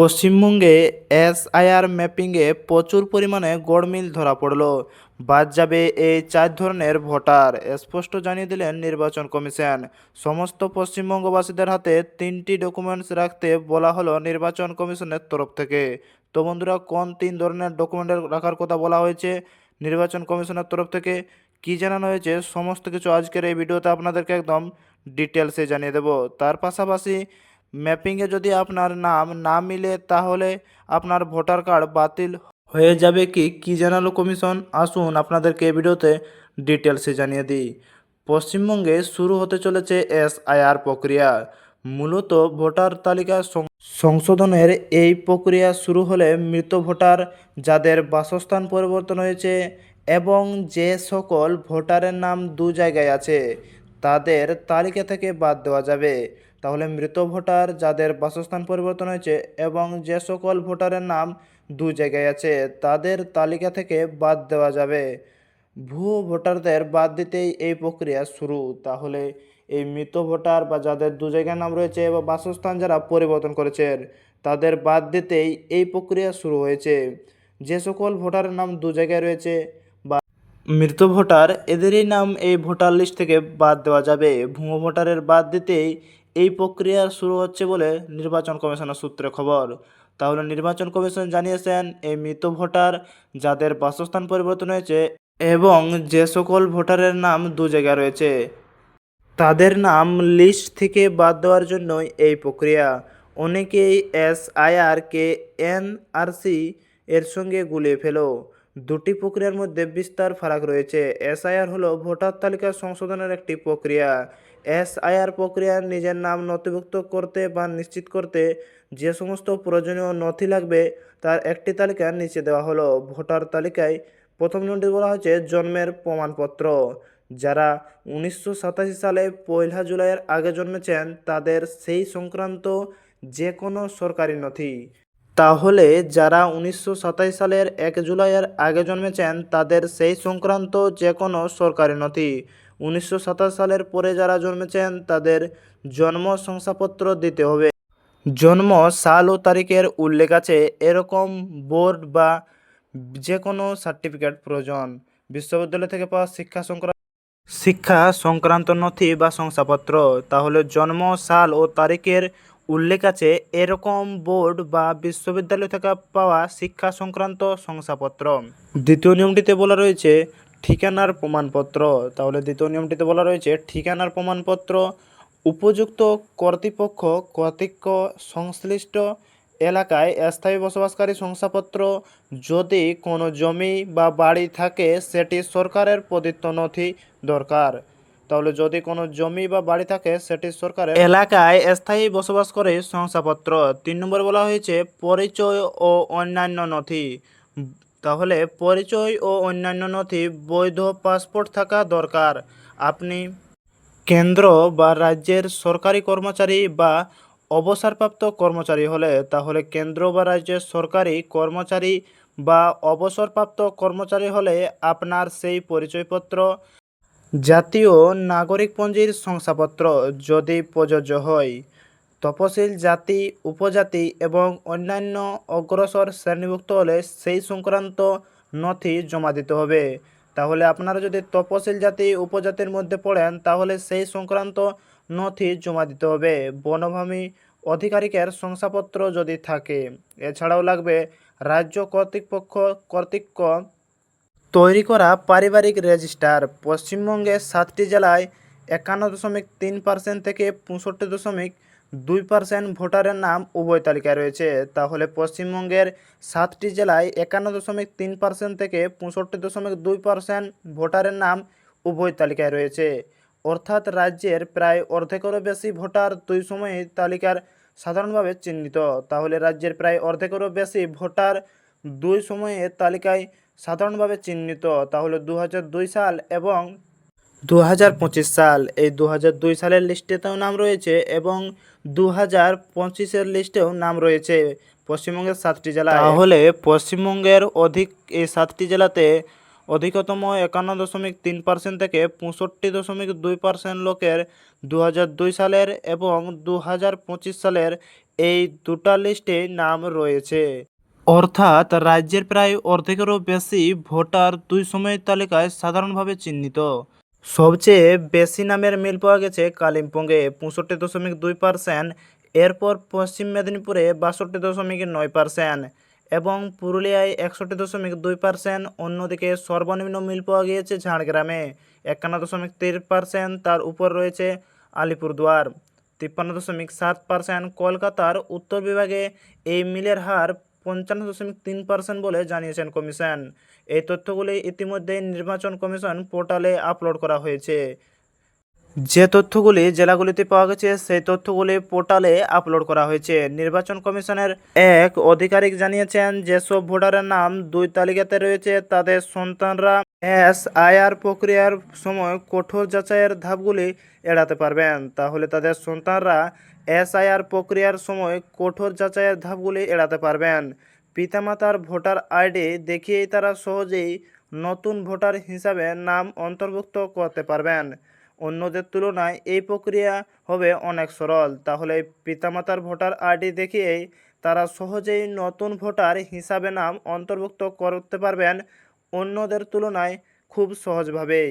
পশ্চিমবঙ্গে এসআইআর ম্যাপিংয়ে প্রচুর পরিমাণে গড়মিল ধরা পড়ল। বাদ যাবে এই চার ধরনের ভোটার, স্পষ্ট জানিয়ে দিলেন নির্বাচন কমিশন। সমস্ত পশ্চিমবঙ্গবাসীদের হাতে তিনটি ডকুমেন্টস রাখতে বলা হলো নির্বাচন কমিশনের তরফ থেকে। তো বন্ধুরা, কোন তিন ধরনের ডকুমেন্ট রাখার কথা বলা হয়েছে নির্বাচন কমিশনের তরফ থেকে? কি জানানো হয়েছে? সমস্ত কিছু আজকের এই ভিডিওতে আপনাদেরকে একদম ডিটেলসে জানিয়ে দেব। তার পাশাপাশি ম্যাপিংয়ে যদি আপনার নাম না মিলে, তাহলে আপনার ভোটার কার্ড বাতিল হয়ে যাবে কি? কি জানালো কমিশন? আসুন আপনাদেরকে ভিডিওতে ডিটেলসে জানিয়ে দিই। পশ্চিমবঙ্গে শুরু হতে চলেছে এসআইআর প্রক্রিয়া। মূলত ভোটার তালিকা সংশোধনের এই প্রক্রিয়া শুরু হলে মৃত ভোটার, যাদের বাসস্থান পরিবর্তন হয়েছে এবং যে সকল ভোটারের নাম দু জায়গায় আছে, তাদের তালিকা থেকে বাদ দেওয়া যাবে। তাহলে মৃত ভোটার যাদের বাসস্থান পরিবর্তন হয়েছে এবং যে সকল ভোটারের নাম দু জায়গায় আছে, তাদের তালিকা থেকে বাদ দেওয়া যাবে। ভুয়ো ভোটারদের বাদ দিতেই এই প্রক্রিয়া শুরু। তাহলে এই মৃত ভোটার বা যাদের দু জায়গায় নাম রয়েছে বা বাসস্থান যারা পরিবর্তন করেছেন তাদের বাদ দিতেই এই প্রক্রিয়া শুরু হয়েছে। যে সকল ভোটারের নাম দু জায়গায় রয়েছে বা মৃত ভোটার, এদেরই নাম এই ভোটার লিস্ট থেকে বাদ দেওয়া যাবে। ভুয়ো ভোটারের বাদ দিতেই এই প্রক্রিয়া শুরু হচ্ছে বলে নির্বাচন কমিশনের সূত্রে খবর। তাহলে নির্বাচন কমিশন জানিয়েছেন, এই মৃত ভোটার যাদের বাসস্থান পরিবর্তন হয়েছে এবং যে সকল ভোটারের নাম দু জায়গায় রয়েছে, তাদের নাম লিস্ট থেকে বাদ দেওয়ার জন্যই এই প্রক্রিয়া। অনেকেই এসআইআর কে এনআরসি এর সঙ্গে গুলিয়ে ফেলো। দুটি প্রক্রিয়ার মধ্যে বিস্তার ফারাক রয়েছে। এসআইআর হলো ভোটার তালিকা সংশোধনের একটি প্রক্রিয়া। এসআইআর প্রক্রিয়ার নিজের নাম নথিভুক্ত করতে বা নিশ্চিত করতে যে সমস্ত প্রয়োজনীয় নথি লাগবে তার একটি তালিকা নিচে দেওয়া হলো। ভোটার তালিকায় প্রথম নিয়মটি বলা হয়েছে জন্মের প্রমাণপত্র। যারা উনিশশো সাতাশি সালে পয়লা জুলাইয়ের আগে জন্মেছেন তাদের সেই সংক্রান্ত যে কোনো সরকারি নথি। তাহলে যারা উনিশশো সাতাশ সালের এক জুলাইয়ের আগে জন্মেছেন, তাদের সেই সংক্রান্ত যে কোনো সরকারি নথি। উনিশশো সাতাশ সালের পরে যারা জন্মেছেন, তাদের জন্ম শংসাপত্র দিতে হবে। জন্ম সাল ও তারিখের উল্লেখ আছে। এরকম বোর্ড বা যে কোনো সার্টিফিকেট প্রয়োজন। বিশ্ববিদ্যালয় থেকে পাওয়া শিক্ষা সংক্রান্ত শিক্ষা সংক্রান্ত নথি বা শংসাপত্র। তাহলে জন্ম, সাল ও তারিখের উল্লেখ আছে, এরকম বোর্ড বা বিশ্ববিদ্যালয় থেকে পাওয়া শিক্ষা সংক্রান্ত শংসাপত্র। দ্বিতীয় নিয়মটিতে বলা রয়েছে, ঠিকানার প্রমাণপত্র। তাহলে দ্বিতীয় নিয়মটিতে বলা রয়েছে, ঠিকানার প্রমাণপত্র, উপযুক্ত কর্তৃপক্ষ, কর্তৃক সংশ্লিষ্ট এলাকায় স্থায়ী বসবাসকারী শংসাপত্র, যদি কোনো জমি বা বাড়ি থাকে, সেটি সরকারের প্রদত্ত নথি দরকার। তাহলে যদি কোনো জমি বা বাড়ি থাকে, সেটি সরকারের এলাকায় স্থায়ী বসবাস করে শংসাপত্র। তিন নম্বর বলা হয়েছে, পরিচয় ও অন্যান্য নথি। তাহলে পরিচয় ও অন্যান্য নথি, বৈধ পাসপোর্ট থাকা দরকার। আপনি কেন্দ্র বা রাজ্যের সরকারি কর্মচারী বা অবসরপ্রাপ্ত কর্মচারী হলে, তাহলে কেন্দ্র বা রাজ্যের সরকারি কর্মচারী বা অবসরপ্রাপ্ত কর্মচারী হলে আপনার সেই পরিচয়পত্র জাতীয় নাগরিকপঞ্জির শংসাপত্র যদি প্রযোজ্য হয় তপশিল জাতি, উপজাতি এবং অন্যান্য অগ্রসর শ্রেণীভুক্ত হলে সেই সংক্রান্ত নথি জমা দিতে হবে। তাহলে আপনারা যদি তপশিল জাতি, উপজাতির মধ্যে পড়েন, তাহলে সেই সংক্রান্ত নথি জমা দিতে হবে। বনভূমি অধিকারিকের শংসাপত্র যদি থাকে, এছাড়াও লাগবে রাজ্য কর্তৃপক্ষ, কর্তৃক তৈরি করা পারিবারিক রেজিস্টার পশ্চিমবঙ্গে সাতটি জেলায় একান্ন দশমিক তিন পার্সেন্ট থেকে পঁয়ষট্টি দশমিক দুই পার্সেন্ট ভোটারের নাম উভয় তালিকায় রয়েছে। তাহলে পশ্চিমবঙ্গের সাতটি জেলায় একান্ন দশমিক তিন পার্সেন্ট থেকে পঁয়ষট্টি দশমিক দুই পার্সেন্ট ভোটারের নাম উভয় তালিকায় রয়েছে। অর্থাৎ রাজ্যের প্রায় অর্ধেকেরও বেশি ভোটার দুই সময়ে তালিকার সাধারণভাবে চিহ্নিত। তাহলে রাজ্যের প্রায় অর্ধেকেরও বেশি ভোটার দুই সময়ে তালিকায় সাধারণভাবে চিহ্নিত তাহলে দু দুই সাল এবং দু হাজার পঁচিশ সাল। এই দু হাজার দুই সালের লিস্টেতেও নাম রয়েছে এবং দু হাজার পঁচিশের লিস্টেও নাম রয়েছে পশ্চিমবঙ্গের সাতটি জেলা তাহলে পশ্চিমবঙ্গের অধিক, এই সাতটি জেলাতে অধিকতম একান্ন দশমিক তিন পার্সেন্ট থেকে পঁয়ষট্টি দশমিক দুই পার্সেন্ট লোকের দু দুই সালের এবং দু হাজার পঁচিশ সালের এই দুটা লিস্টে নাম রয়েছে। অর্থাৎ রাজ্যের প্রায় অর্ধেকেরও বেশি ভোটার দুই সময়ের তালিকায় সাধারণভাবে চিহ্নিত। সবচেয়ে বেশি নামের মিল পাওয়া গেছে কালিম্পংয়ে, পঁয়ষট্টি দশমিক দুই পার্সেন্ট এরপর পশ্চিম মেদিনীপুরে বাষট্টি দশমিক নয় পার্সেন্ট এবং পুরুলিয়ায় একষট্টি দশমিক দুই পার্সেন্ট অন্যদিকে সর্বনিম্ন মিল পাওয়া গিয়েছে ঝাড়গ্রামে, একান্ন দশমিক তিন পার্সেন্ট তার উপর রয়েছে আলিপুরদুয়ার, তিপ্পান্ন দশমিক সাত পার্সেন্ট কলকাতার উত্তর বিভাগে এই মিলের হার পঞ্চান্ন দশমিক তিন পার্সেন্ট বলে জানিয়েছেন কমিশন। এই তথ্যগুলি ইতিমধ্যেই নির্বাচন কমিশন পোর্টালে আপলোড করা হয়েছে। যে তথ্যগুলি জেলাগুলিতে পাওয়া গেছে, সেই তথ্যগুলি পোর্টালে আপলোড করা হয়েছে। নির্বাচন কমিশনের এক আধিকারিক জানিয়েছেন, যেসব ভোটারের নাম দুই তালিকাতে রয়েছে, তাদের সন্তানরা এস আইআর প্রক্রিয়ার সময় কঠোর যাচাইয়ের ধাপগুলি এড়াতে পারবেন। তাহলে তাদের সন্তানরা এসআইআর প্রক্রিয়ার সময় কঠোর যাচাইয়ের ধাপগুলি এড়াতে পারবেন। পিতামাতার ভোটার আইডি দেখিয়েই তারা সহজেই নতুন ভোটার হিসাবে নাম অন্তর্ভুক্ত করতে পারবেন। অন্যদের তুলনায় এই প্রক্রিয়া হবে অনেক সরল। তাহলে পিতামাতার ভোটার আইডি দেখিয়েই তারা সহজেই নতুন ভোটার হিসাবে নাম অন্তর্ভুক্ত করতে পারবেন অন্যদের তুলনায় খুব সহজভাবেই।